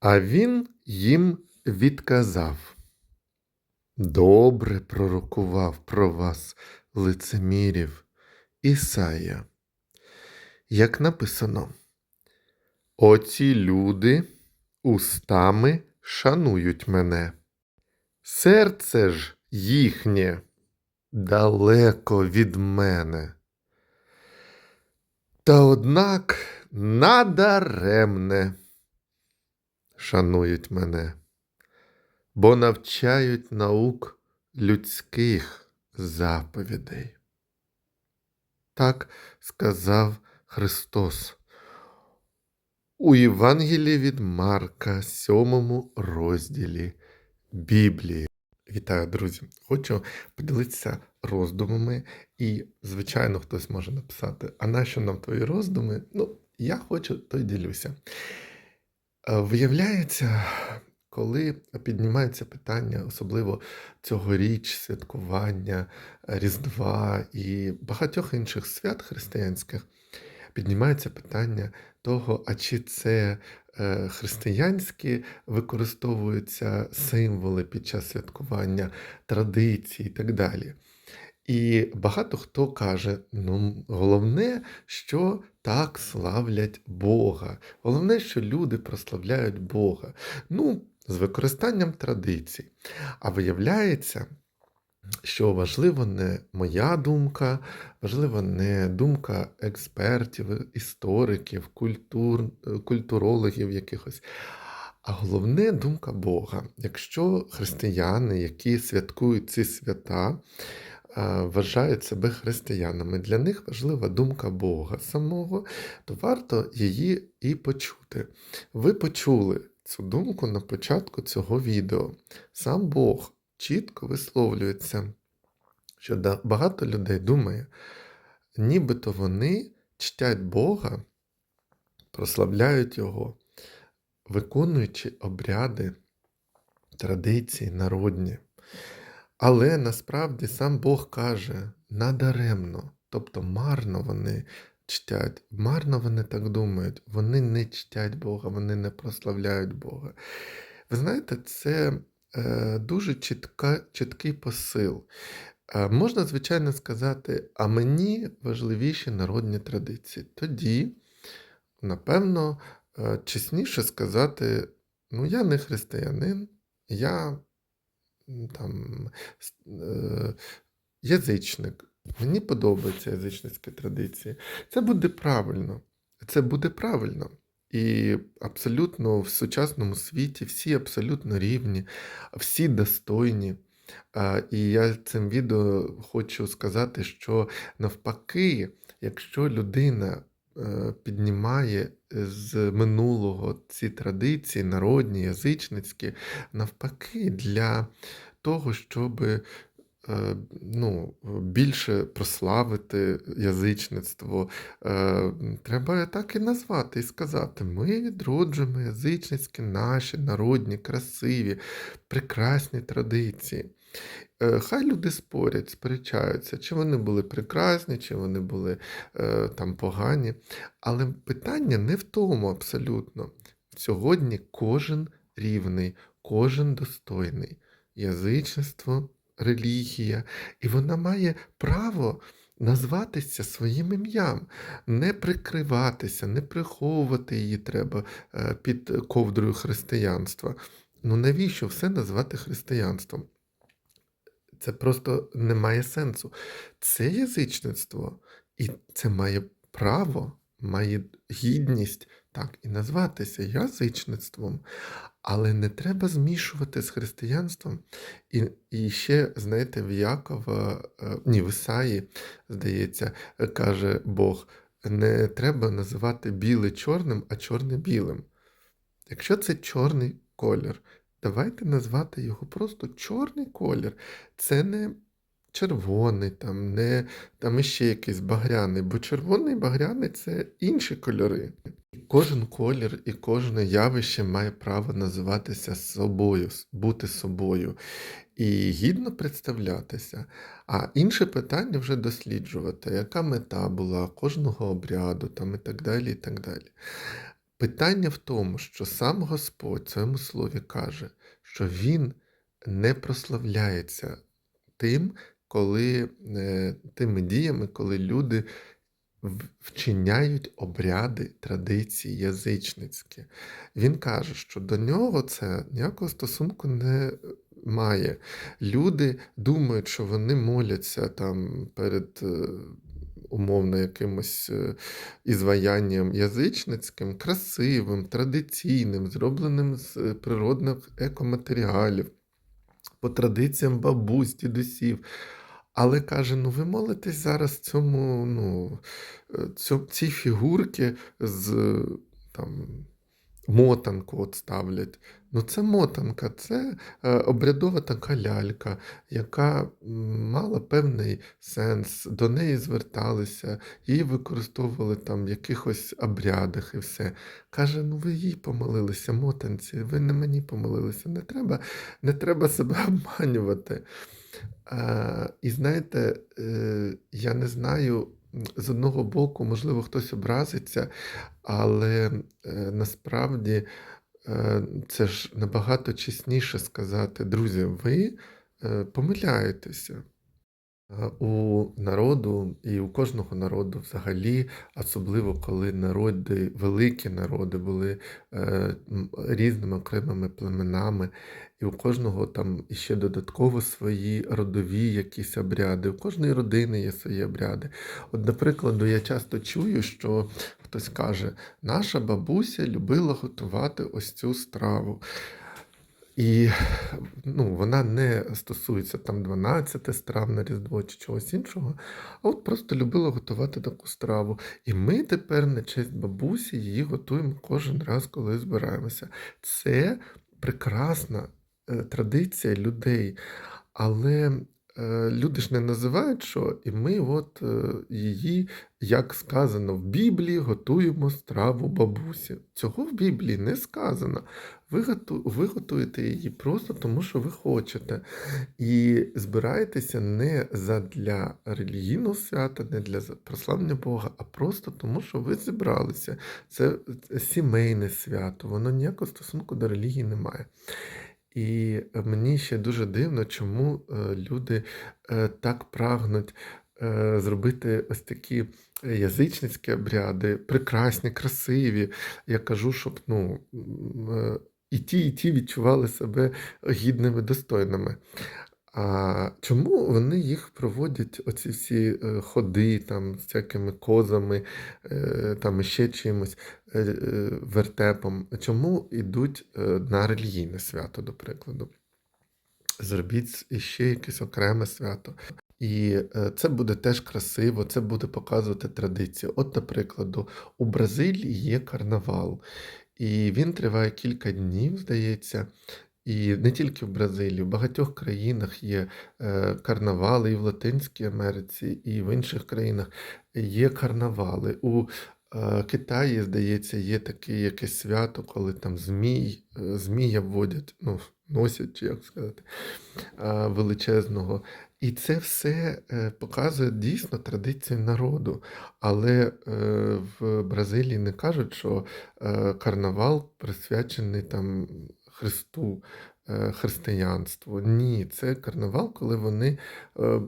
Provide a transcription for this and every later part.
А він їм відказав. Добре пророкував про вас лицемірів Ісая. Як написано, оці люди устами шанують мене. Серце ж їхнє далеко від мене. Та однак надаремне шанують мене, бо навчають наук людських заповідей. Так сказав Христос у Євангелії від Марка, сьомому розділі Біблії. Вітаю, друзі! Хочу поділитися роздумами, і, звичайно, хтось може написати: а нащо нам твої роздуми? Ну, я хочу, то й ділюся. Е, Виявляється, коли піднімається питання, особливо цьогоріч святкування е, Різдва і багатьох інших свят християнських, піднімається питання того, а чи це е, християнські використовуються символи під час святкування, традиції і так далі. І багато хто каже: ну, головне, що так славлять Бога. Головне, що люди прославляють Бога. Ну, з використанням традицій. А виявляється, що важливо не моя думка, важлива не думка експертів, істориків, культур, культурологів якихось. А головне думка Бога. Якщо християни, які святкують ці свята, вважають себе християнами, для них важлива думка Бога самого, то варто її і почути. Ви почули цю думку на початку цього відео. Сам Бог чітко висловлюється, що багато людей думає, нібито вони чтять Бога, прославляють Його, виконуючи обряди, традиції народні. Але насправді сам Бог каже надаремно, тобто марно вони чтять, марно вони так думають, вони не чтять Бога, вони не прославляють Бога. Ви знаєте, це е, дуже чітка, чіткий посил. Е, можна, звичайно, сказати, а мені важливіші народні традиції. Тоді, напевно, е, чесніше сказати, ну, я не християнин, я там е, язичник. Мені подобаються язичницькі традиції. Це буде правильно. Це буде правильно. І абсолютно в сучасному світі всі абсолютно рівні, всі достойні. І я цим відео хочу сказати, що навпаки, якщо людина піднімає з минулого ці традиції, народні, язичницькі, навпаки, для того, щоб е, ну, більше прославити язичництво, е, треба так і назвати і сказати: ми відроджуємо язичницькі наші народні, красиві, прекрасні традиції. Е, Хай люди спорять, сперечаються, чи вони були прекрасні, чи вони були е, там погані. Але питання не в тому абсолютно. Сьогодні кожен рівний, кожен достойний. Язичництво, релігія, і вона має право назватися своїм ім'ям, не прикриватися, не приховувати її треба е, під ковдрою християнства. Ну навіщо все назвати християнством? Це просто не має сенсу. Це язичництво, і це має право, має гідність так і назватися язичництвом. Але не треба змішувати з християнством. І, і ще, знаєте, в Якова, е, ні, в Ісаї, здається, каже Бог: не треба називати біле чорним, а чорне білим. Якщо це чорний колір, давайте назвати його просто чорний колір. Це не червоний, там, не там іще якийсь багряний, бо червоний і багряний це інші кольори. Кожен колір і кожне явище має право називатися собою, бути собою і гідно представлятися. А інше питання вже досліджувати, яка мета була кожного обряду там, і так далі. і так далі. Питання в тому, що сам Господь в своєму слові каже, що Він не прославляється тим, коли, е, тими діями, коли люди вчиняють обряди, традиції язичницькі. Він каже, що до нього це ніякого стосунку не має. Люди думають, що вони моляться там перед е, умовно якимось е, ізваянням язичницьким, красивим, традиційним, зробленим з е, природних екоматеріалів, по традиціям бабусь, дідусів. Але каже: ну ви молитесь зараз цьому, ну, е, цій фігурки з там, мотанку от ставлять. Ну, це мотанка, це е, обрядова така лялька, яка мала певний сенс, до неї зверталися, її використовували там в якихось обрядах і все. Каже: ну ви їй помолилися, мотанці, ви не мені помолилися. Не треба, не треба себе обманювати. А, і знаєте, е, я не знаю, з одного боку, можливо, хтось образиться, але е, насправді е, це ж набагато чесніше сказати, друзі, ви е, помиляєтеся. У народу і у кожного народу взагалі, особливо коли народи, великі народи були е, різними окремими племенами, і у кожного там іще додатково свої родові якісь обряди, у кожної родини є свої обряди. От, до прикладу, я часто чую, що хтось каже, наша бабуся любила готувати ось цю страву. І ну, вона не стосується там 12 страв на Різдво чи чогось іншого, а от просто любила готувати таку страву. І ми тепер на честь бабусі її готуємо кожен раз, коли збираємося. Це прекрасна е, традиція людей. Але люди ж не називають що, і ми от е, її, як сказано в Біблії, готуємо страву бабусі. Цього в Біблії не сказано. Ви, готу, ви готуєте її просто тому, що ви хочете. І збираєтеся не задля релігійного свята, не для прославлення Бога, а просто тому, що ви зібралися. Це сімейне свято, воно ніякого стосунку до релігії не має. І мені ще дуже дивно, чому е, люди е, так прагнуть е, зробити ось такі язичницькі обряди, прекрасні, красиві. Я кажу, щоб ну, і ті, і ті відчували себе гідними, достойними. А чому вони їх проводять, оці всі е, ходи там, з всякими козами, е, там іще чимось, е, вертепом? Чому йдуть на релігійне свято, до прикладу? Зробіть іще якесь окреме свято. І це буде теж красиво, це буде показувати традицію. От, до прикладу, у Бразилії є карнавал, і він триває кілька днів, здається. І не тільки в Бразилії, в багатьох країнах є е, карнавали, і в Латинській Америці, і в інших країнах є карнавали. У е, Китаї, здається, є таке якесь свято, коли там змій, е, змія вводять, ну, носять, чи як сказати, величезного. І це все показує дійсно традицію народу. Але в Бразилії не кажуть, що карнавал присвячений там Христу, е, християнству. Ні, це карнавал, коли вони е,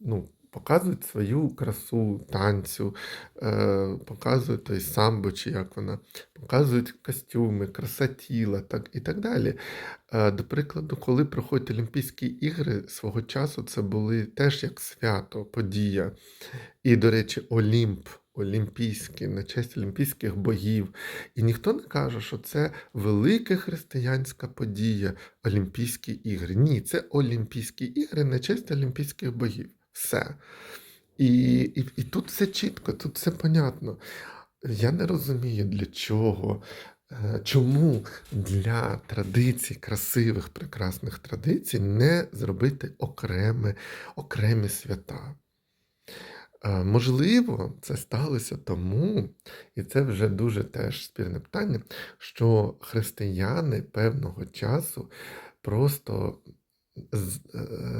ну, показують свою красу танцю, е, показують той самбо, чи як вона, показують костюми, краса тіла так, і так далі. До прикладу, коли проходять Олімпійські ігри свого часу, це були теж як свято, подія. І, до речі, Олімп. Олімпійський, на честь олімпійських богів. І ніхто не каже, що це велика християнська подія, Олімпійські ігри. Ні, це Олімпійські ігри на честь олімпійських богів. Все. І, і, і тут все чітко, тут все понятно. Я не розумію, для чого, е, чому для традицій, красивих, прекрасних традицій не зробити окреме, окремі свята. Е, Можливо, це сталося тому, і це вже дуже теж спірне питання, що християни певного часу просто е,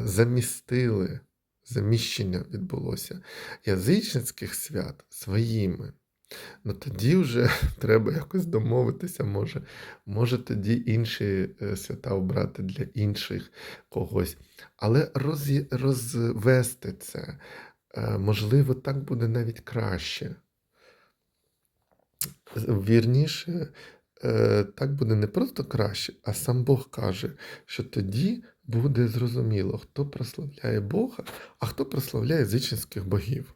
замістили, заміщення відбулося язичницьких свят своїми. Ну тоді вже треба якось домовитися, може, може тоді інші е, свята обрати для інших когось. Але роз'є- розвести це, можливо, так буде навіть краще. Вірніше, е, так буде не просто краще, а сам Бог каже, що тоді буде зрозуміло, хто прославляє Бога, а хто прославляє язичницьких богів.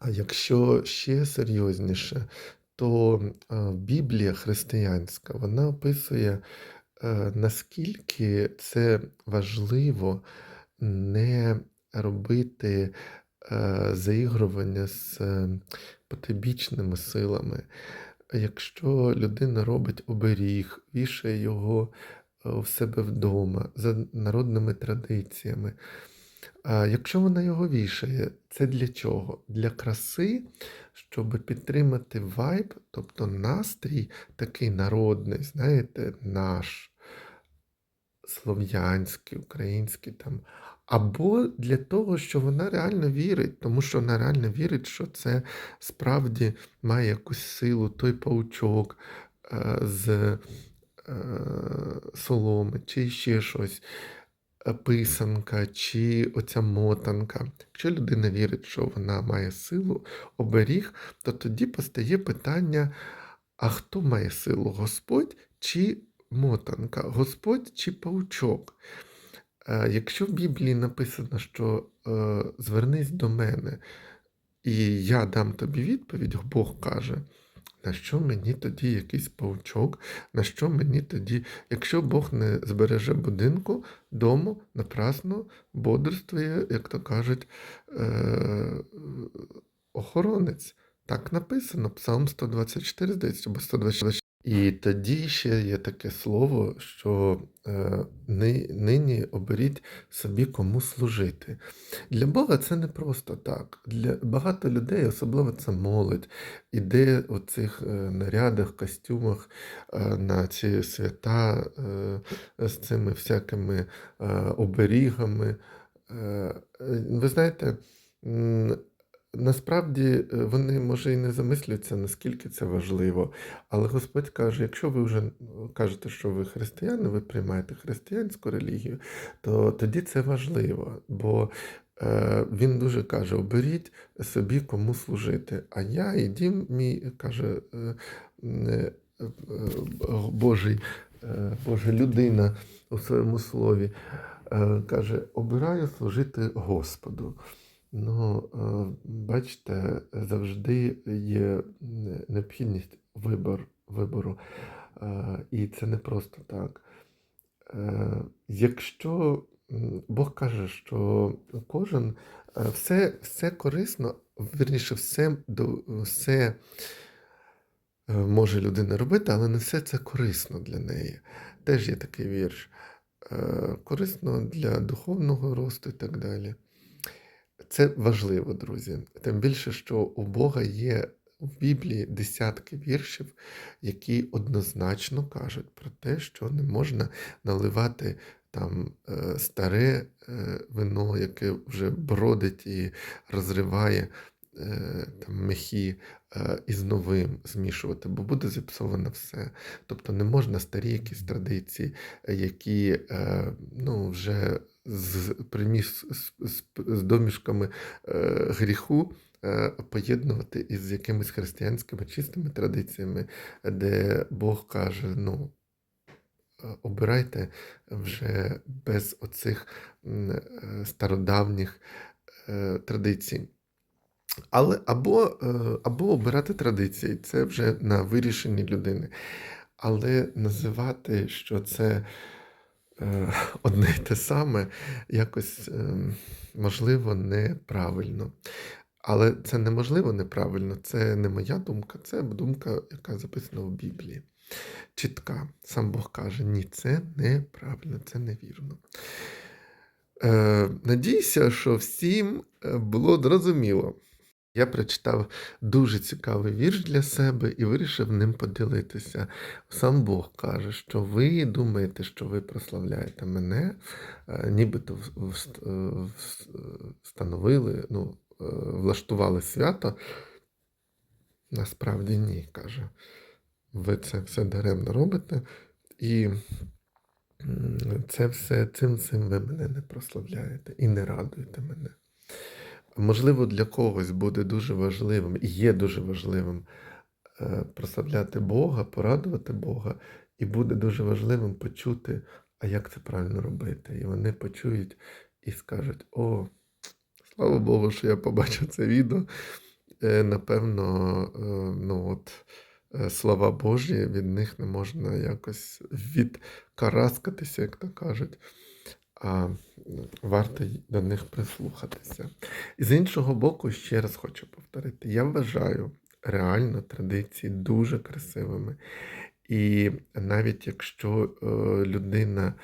А якщо ще серйозніше, то Біблія християнська вона описує, е, наскільки це важливо не робити е, заігрування з е, потойбічними силами. Якщо людина робить оберіг, вішає його е, в себе вдома за народними традиціями, якщо вона його вішає, це для чого? Для краси, щоб підтримати вайб, тобто настрій такий народний, знаєте, наш, слов'янський, український там. Або для того, що вона реально вірить, тому що вона реально вірить, що це справді має якусь силу, той паучок е, з е, соломи, чи ще щось е, писанка чи оця мотанка. Якщо людина вірить, що вона має силу, оберіг, то тоді постає питання: а хто має силу? Господь чи мотанка? Господь чи паучок? Е, Якщо в Біблії написано, що е, звернись до мене, і я дам тобі відповідь, Бог каже. На що мені тоді якийсь паучок? На що мені тоді, якщо Бог не збереже будинку, дому, напрасно бодрствує, як то кажуть, е- охоронець. Так написано, Псалм 124, здається, або 124. І тоді ще є таке слово, що е, нині оберіть собі кому служити. Для Бога це не просто так. Для багато людей, особливо це молодь, іде у цих е, нарядах, костюмах е, на ці свята з цими всякими оберігами. Ви знаєте, насправді е, вони може і не замислюються, наскільки це важливо. Але Господь каже, якщо ви вже ну, кажете, що ви християни, ви приймаєте християнську релігію, то тоді це важливо. Бо е, він дуже каже: оберіть собі кому служити. А я і дім мій каже е, Божий, Божа людина у своєму слові. Каже, обираю служити Господу. Ну, е, бачите, завжди є необхідність вибор, вибору. Е, І це не просто так. Е, Якщо Бог каже, що кожен все, все корисно, вірніше, все, все може людина робити, але не все це корисно для неї. Теж є такий вірш. Корисно для духовного росту і так далі. Це важливо, друзі. Тим більше, що у Бога є в Біблії десятки віршів, які однозначно кажуть про те, що не можна наливати там е, старе е, вино, яке вже бродить і розриває е, там, мехи, е, із новим змішувати, бо буде зіпсовано все. Тобто не можна старі якісь традиції, які ну, вже з, приміс з, з, з домішками е, гріху е, поєднувати із якимись християнськими чистими традиціями, де Бог каже, ну. е, Обирайте вже без оцих е, стародавніх традицій. Але або, або обирати традиції, це вже на вирішенні людини. Але називати, що це одне й те саме, якось ем, можливо неправильно. Але це неможливо неправильно, це не моя думка, це думка, яка записана в Біблії. Чітка. Сам Бог каже: ні, це неправильно, це невірно. Е, надійся, що всім е, було зрозуміло. Я прочитав дуже цікавий вірш для себе і вирішив ним поділитися. Сам Бог каже, що ви думаєте, що ви прославляєте мене, е, нібито е, встановили, ну, е, влаштували свято Насправді ні, каже. Ви це все даремно робите, і це все цим цим ви мене не прославляєте і не радуєте мене. Можливо, для когось буде дуже важливим і є дуже важливим е, прославляти Бога, порадувати Бога, і буде дуже важливим почути, а як це правильно робити. І вони почують і скажуть: О, слава Богу, що я побачив це відео. Е, Напевно, е, ну от. Слова Божі, від них не можна якось відкараскатися, як то кажуть, а варто до них прислухатися. І з іншого боку, ще раз хочу повторити: я вважаю реально традиції дуже красивими. І навіть якщо е, людина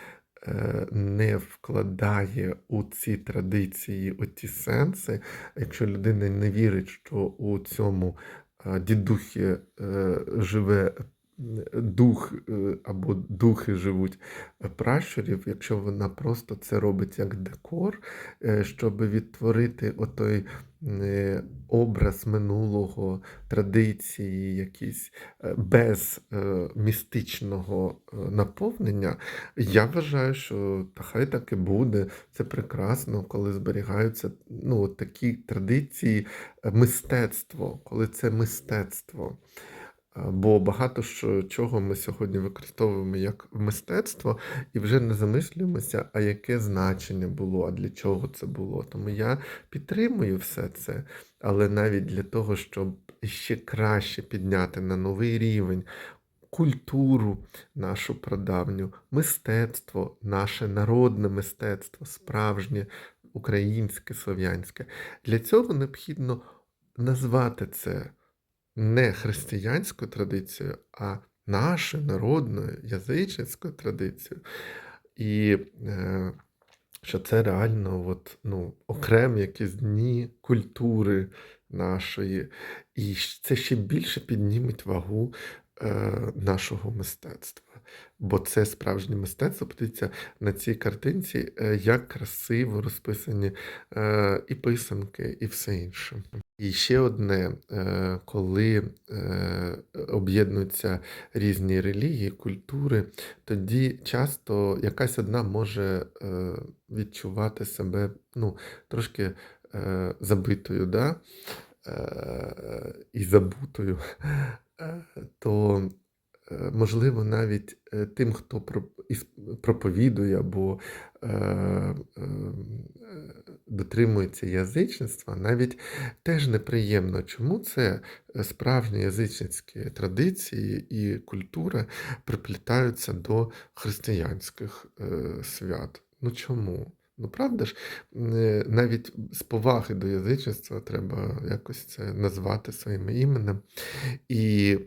е, не вкладає у ці традиції, у ті сенси, якщо людина не вірить, що у цьому е, дідухі живе дух е, або духи живуть пращурів, якщо вона просто це робить як декор, е, щоб відтворити отой е, образ минулого, традиції, якісь без містичного наповнення, я вважаю, що та хай так і буде. Це прекрасно, коли зберігаються ну, такі традиції, мистецтво, коли це мистецтво. Бо багато що, чого ми сьогодні використовуємо як мистецтво, і вже не замислюємося, а яке значення було, а для чого це було. Тому я підтримую все це, але навіть для того, щоб ще краще підняти на новий рівень культуру нашу прадавню, мистецтво, наше народне мистецтво, справжнє українське, слов'янське. Для цього необхідно назвати це не християнською традицією, а нашою народною язичницькою традицією. І е, що це реально от, ну, окремі якісь дні культури нашої. І це ще більше підніметь вагу е, нашого мистецтва. Бо це справжнє мистецтво. Подивіться на цій картинці, е, як красиво розписані е, і писанки, і все інше. І ще одне, е, коли е, об'єднуються різні релігії, культури, тоді часто якась одна може е, відчувати себе ну, трошки забитою, да? і забутою. То можливо, навіть е, тим, хто про- проповідує або е, е, е, дотримується язичництва, навіть теж неприємно. Чому це е, справжні язичницькі традиції і культура приплітаються до християнських е, свят? Ну чому? Ну, правда ж, е, навіть з поваги до язичництва треба якось це назвати своїм іменем. І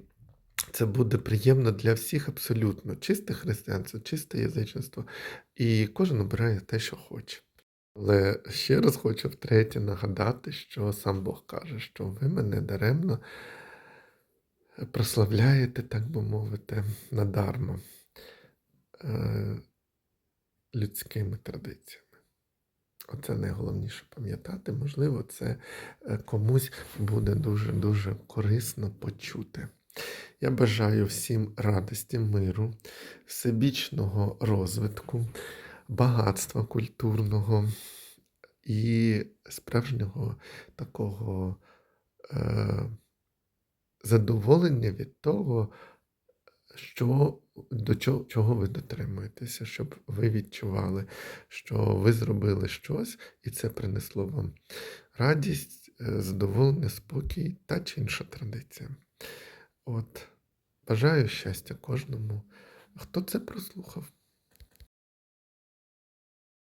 це буде приємно для всіх абсолютно. Чисте християнство, чисте язичництво. І кожен обирає те, що хоче. Але ще раз хочу втретє нагадати, що сам Бог каже, що ви мене даремно прославляєте, так би мовити, надармо е, людськими традиціями. Оце найголовніше пам'ятати. Можливо, це е, комусь буде дуже-дуже корисно почути. Я бажаю всім радості, миру, всебічного розвитку, багатства культурного і справжнього такого е, задоволення від того, що, до чого, чого ви дотримуєтеся, щоб ви відчували, що ви зробили щось, і це принесло вам радість, е, задоволення, спокій та чи інша традиція. От, бажаю щастя кожному, хто це прослухав.